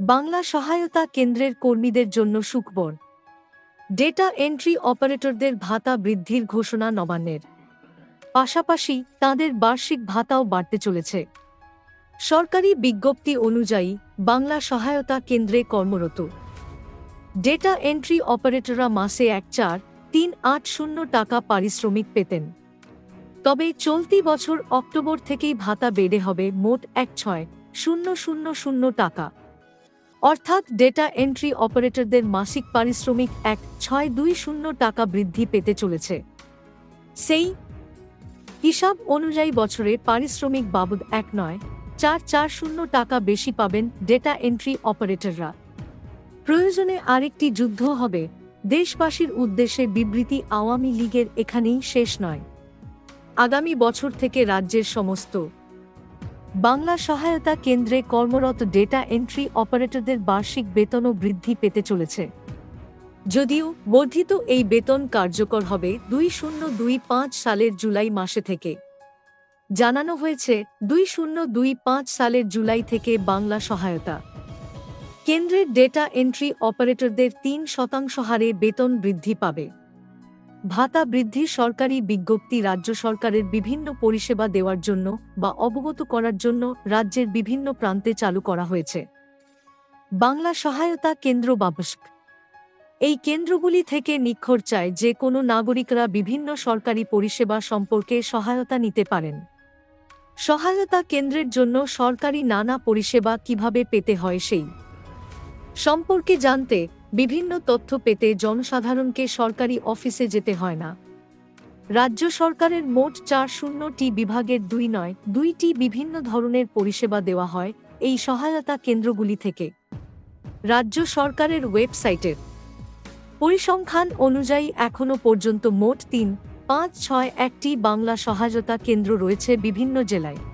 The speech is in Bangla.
বাংলা সহায়তা কেন্দ্রের কর্মীদের জন্য সুখবর। ডেটা এন্ট্রি অপারেটরদের ভাতা বৃদ্ধির ঘোষণা নবান্নের। পাশাপাশি তাদের বার্ষিক ভাতাও বাড়তে চলেছে। সরকারি বিজ্ঞপ্তি অনুযায়ী বাংলা সহায়তা কেন্দ্রে কর্মরত। ডেটা এন্ট্রি অপারেটররা মাসে এক চার, তিন, আট, শূন্য টাকা পারিশ্রমিক পেতেন। তবে চলতি বছর অক্টোবর থেকেই ভাতা বেড়ে হবে মোট এক ছয়, শূন্য শূন্য শূন্য টাকা। অর্থাৎ ডেটা এন্ট্রি অপারেটরদের মাসিক পারিশ্রমিক এক ছয় দুই শূন্য টাকা বৃদ্ধি পেতে চলেছে। সেই হিসাব অনুযায়ী বছরে পারিশ্রমিক বাবদ এক নয়, চার চার শূন্য টাকা বেশি পাবেন ডেটা এন্ট্রি অপারেটররা প্রয়োজনে আরেকটি যুদ্ধ হবে, দেশবাসীর উদ্দেশ্যে বিবৃতি আওয়ামী লীগের এখানেই শেষ নয়। আগামী বছর থেকে রাজ্যের সমস্ত বাংলা সহায়তা কেন্দ্রে কর্মরত ডেটা এন্ট্রি অপারেটরদের বার্ষিক বেতনও বৃদ্ধি পেতে চলেছে। যদিও বর্ধিত এই বেতন কার্যকর হবে দুই শূন্য দুই পাঁচ সালের জুলাই মাসে থেকে। জানানো হয়েছে, দুই শূন্য দুই পাঁচ সালের জুলাই থেকে বাংলা সহায়তা। কেন্দ্রের ডেটা এন্ট্রি অপারেটরদের তিন শতাংশ হারে বেতন বৃদ্ধি পাবে। ভাতা বৃদ্ধি সরকারি বিজ্ঞপ্তি রাজ্য সরকারের বিভিন্ন পরিষেবা দেওয়ার জন্য বা অবগত করার জন্য রাজ্যের বিভিন্ন প্রান্তে চালু করা হয়েছে। বাংলা সহায়তা কেন্দ্র বাবস্ক। এই কেন্দ্রগুলি থেকে নিক্ষর চায় যে কোনো নাগরিকরা বিভিন্ন সরকারি পরিষেবা সম্পর্কে সহায়তা নিতে পারেন। সহায়তা কেন্দ্রের জন্য সরকারি নানা পরিষেবা কীভাবে পেতে হয় সেই সম্পর্কে জানতে বিভিন্ন তথ্য পেতে জনসাধারণকে সরকারি অফিসে যেতে হয় না। রাজ্য সরকারের মোট চার শূন্যটি বিভাগের দুই নয়, দুইটি বিভিন্ন ধরনের পরিষেবা দেওয়া হয় এই সহায়তা কেন্দ্রগুলি থেকে। রাজ্য সরকারের ওয়েবসাইটের পরিসংখ্যান অনুযায়ী এখনও পর্যন্ত মোট তিন, পাঁচ, ছয়, একটি বাংলা সহায়তা কেন্দ্র রয়েছে বিভিন্ন জেলায়।